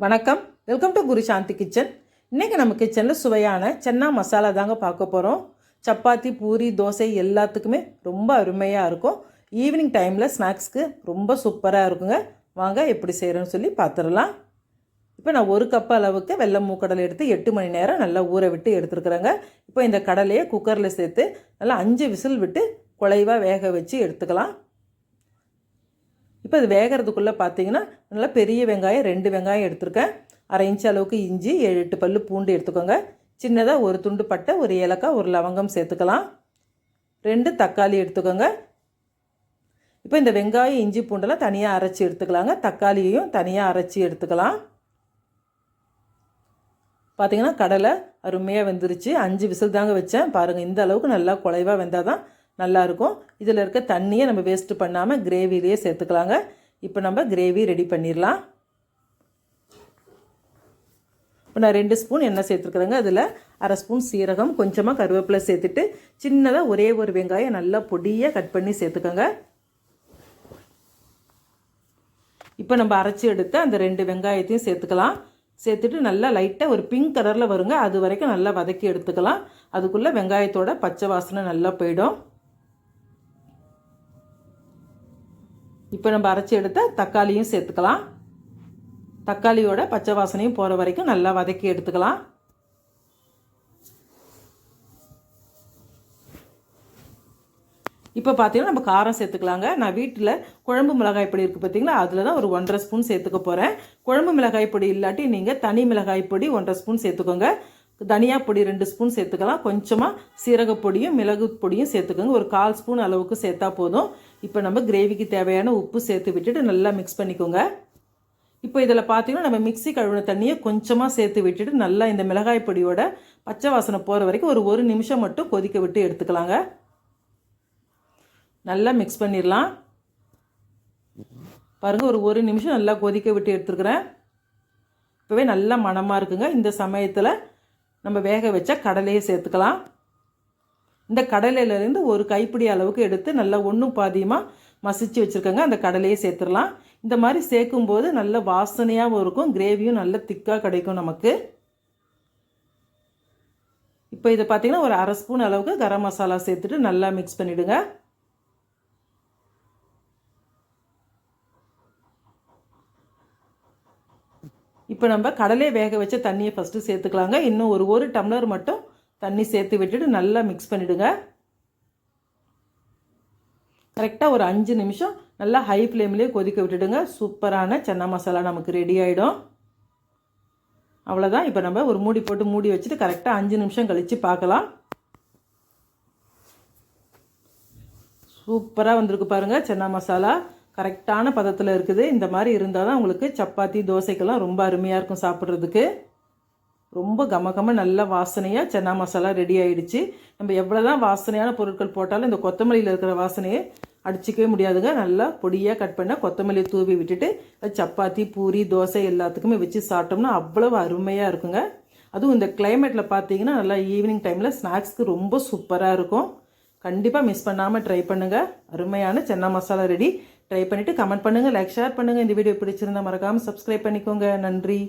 வணக்கம். Welcome to Guru Shanti kitchen. இன்றைக்கி நம்ம கிச்சனில் சுவையான சென்னா மசாலா தாங்க பார்க்க போகிறோம் சப்பாத்தி பூரி தோசை எல்லாத்துக்குமே ரொம்ப அருமையாக இருக்கும். ஈவினிங் டைமில் ஸ்நாக்ஸ்க்கு ரொம்ப சூப்பராக இருக்குங்க. வாங்க எப்படி செய்கிறேன்னு சொல்லி பார்த்துடலாம் இப்போ நான் ஒரு கப் அளவுக்கு வெள்ளை மூக்கடலை எடுத்து எட்டு மணி நேரம் நல்லா ஊற விட்டு எடுத்துருக்குறேங்க. இப்போ இந்த கடலையை குக்கரில் சேர்த்து நல்லா அஞ்சு விசில் விட்டு குலைவாக வேக வச்சு எடுத்துக்கலாம். இப்போ இது வேகிறதுக்குள்ளே பார்த்தீங்கன்னா நல்லா பெரிய வெங்காயம் ரெண்டு வெங்காயம் எடுத்திருக்கேன். அரை இன்ச் அளவுக்கு இஞ்சி ஏழு எட்டு பல்லு பூண்டு எடுத்துக்கோங்க. சின்னதாக ஒரு துண்டு பட்டை ஒரு ஏலக்காய் ஒரு லவங்கம் சேர்த்துக்கலாம். ரெண்டு தக்காளி எடுத்துக்கோங்க. இப்போ இந்த வெங்காயம் இஞ்சி பூண்டெல்லாம் தனியாக அரைச்சி எடுத்துக்கலாங்க. தக்காளியையும் தனியாக அரைச்சி எடுத்துக்கலாம். பார்த்தீங்கன்னா கடலை அருமையாக வெந்துருச்சு. அஞ்சு விசில் தாங்க வச்சேன். பாருங்கள் இந்த அளவுக்கு நல்லா குலைவாக வெந்தால் தான் நல்லாயிருக்கும். இதில் இருக்க தண்ணியை நம்ம வேஸ்ட்டு பண்ணாமல் கிரேவிலேயே சேர்த்துக்கலாங்க. இப்போ நம்ம கிரேவி ரெடி பண்ணிடலாம். இப்போ நான் ரெண்டு ஸ்பூன் எண்ணெய் சேர்த்துருக்குறேங்க. அதில் அரை ஸ்பூன் சீரகம் கொஞ்சமாக கருவேப்பிலை சேர்த்துட்டு சின்னதாக ஒரே ஒரு வெங்காயம் நல்லா பொடியாக கட் பண்ணி சேர்த்துக்கோங்க. இப்போ நம்ம அரைச்சி எடுத்து அந்த ரெண்டு வெங்காயத்தையும் சேர்த்துக்கலாம். சேர்த்துட்டு நல்லா லைட்டாக ஒரு பிங்க் கலரில் வருங்க. அது வரைக்கும் நல்லா வதக்கி எடுத்துக்கலாம். அதுக்குள்ளே வெங்காயத்தோட பச்சை வாசனை நல்லா போயிடும். இப்போ நம்ம அரைச்சி எடுத்த தக்காளியும் சேர்த்துக்கலாம். தக்காளியோட பச்சை வாசனையும் போகிற வரைக்கும் நல்லா வதக்கி எடுத்துக்கலாம். இப்போ பார்த்தீங்கன்னா நம்ம காரம் சேர்த்துக்கலாங்க. நான் வீட்டில் குழம்பு மிளகாய் பொடி இருக்குது பார்த்தீங்களா அதில் தான் ஒரு ஒன்றரை ஸ்பூன் சேர்த்துக்க போகிறேன் குழம்பு மிளகாய் பொடி இல்லாட்டி நீங்கள் தனி மிளகாய் பொடி ஒன்றரை ஸ்பூன் சேர்த்துக்கோங்க. தனியா பொடி ரெண்டு ஸ்பூன் சேர்த்துக்கலாம். கொஞ்சமாக சீரகப்பொடியும் மிளகு பொடியும் சேர்த்துக்கோங்க. ஒரு கால் ஸ்பூன் அளவுக்கு சேர்த்தா போதும். இப்போ நம்ம கிரேவிக்கு தேவையான உப்பு சேர்த்து விட்டுட்டு நல்லா மிக்ஸ் பண்ணிக்கோங்க. இப்போ இதில் பார்த்தீங்கன்னா நம்ம மிக்சி கழுவின தண்ணியை கொஞ்சமாக சேர்த்து விட்டுட்டு நல்லா இந்த மிளகாய் பொடியோட பச்சை வாசனை போகிற வரைக்கும் ஒரு ஒரு நிமிஷம் மட்டும் கொதிக்க விட்டு எடுத்துக்கலாங்க. நல்லா மிக்ஸ் பண்ணிடலாம். பாருங்கள் ஒரு ஒரு நிமிஷம் நல்லா கொதிக்க விட்டு எடுத்துருக்குறேன். இப்போவே நல்லா மணமாக இருக்குங்க. இந்த சமயத்தில் நம்ம வேக வச்ச கடலையை சேர்த்துக்கலாம். இந்த கடலையிலேருந்து ஒரு கைப்பிடி அளவுக்கு எடுத்து நல்லா ஒன்றும் பாதியமாக மசிச்சு வச்சுருக்கோங்க. அந்த கடலையே சேர்த்துடலாம். இந்த மாதிரி சேர்க்கும்போது நல்ல வாசனையாகவும் இருக்கும். கிரேவியும் நல்ல திக்காக கிடைக்கும் நமக்கு. இப்போ இதை பார்த்தீங்கன்னா ஒரு அரை ஸ்பூன் அளவுக்கு கரம் மசாலா சேர்த்துட்டு நல்லா மிக்ஸ் பண்ணிவிடுங்க இப்போ நம்ம கடலே வேக வச்ச தண்ணியை ஃபஸ்ட்டு சேர்த்துக்கலாங்க. இன்னும் ஒரு ஒரு டம்ளர் மட்டும் தண்ணி சேர்த்து விட்டுட்டு நல்லா மிக்ஸ் பண்ணிவிடுங்க கரெக்டாக ஒரு அஞ்சு நிமிஷம் நல்லா ஹை ஃப்ளேம்லேயே கொதிக்க விட்டுடுங்க. சூப்பரான சன்னா மசாலா நமக்கு ரெடி ஆகிடும் அவ்வளோதான் இப்போ நம்ம ஒரு மூடி போட்டு மூடி வச்சுட்டு கரெக்டாக அஞ்சு நிமிஷம் கழித்து பார்க்கலாம். சூப்பராக வந்திருக்கு பாருங்கள் சன்னா மசாலா. கரெக்டான பதத்தில் இருக்குது. இந்த மாதிரி இருந்தால் தான் உங்களுக்கு சப்பாத்தி தோசைக்கெல்லாம் ரொம்ப அருமையாக இருக்கும் சாப்பிட்றதுக்கு. ரொம்ப கம கம நல்ல வாசனையாக சன்னா மசாலா ரெடி ஆகிடுச்சு நம்ம எவ்வளோ தான் வாசனையான பொருட்கள் போட்டாலும் இந்த கொத்தமல்லியில் இருக்கிற வாசனையை அடிச்சிக்கவே முடியாதுங்க. நல்லா பொடியாக கட் பண்ண கொத்தமல்லி தூவி விட்டுட்டு சப்பாத்தி பூரி தோசை எல்லாத்துக்குமே வச்சு சாப்பிட்டோம்னா அவ்வளோ அருமையாக இருக்குங்க. அதுவும் இந்த கிளைமேட்டில் பார்த்தீங்கன்னா நல்லா ஈவினிங் டைமில் ஸ்நாக்ஸ்க்கு ரொம்ப சூப்பராக இருக்கும். கண்டிப்பாக மிஸ் பண்ணாமல் ட்ரை பண்ணுங்கள் அருமையான சென்னா மசாலா ரெடி ட்ரை பண்ணிவிட்டு கமெண்ட் பண்ணுங்கள் லைக் ஷேர் பண்ணுங்கள் இந்த வீடியோ பிடிச்சிருந்தா மறக்காமல் சப்ஸ்கிரைப் பண்ணிக்கோங்க. நன்றி.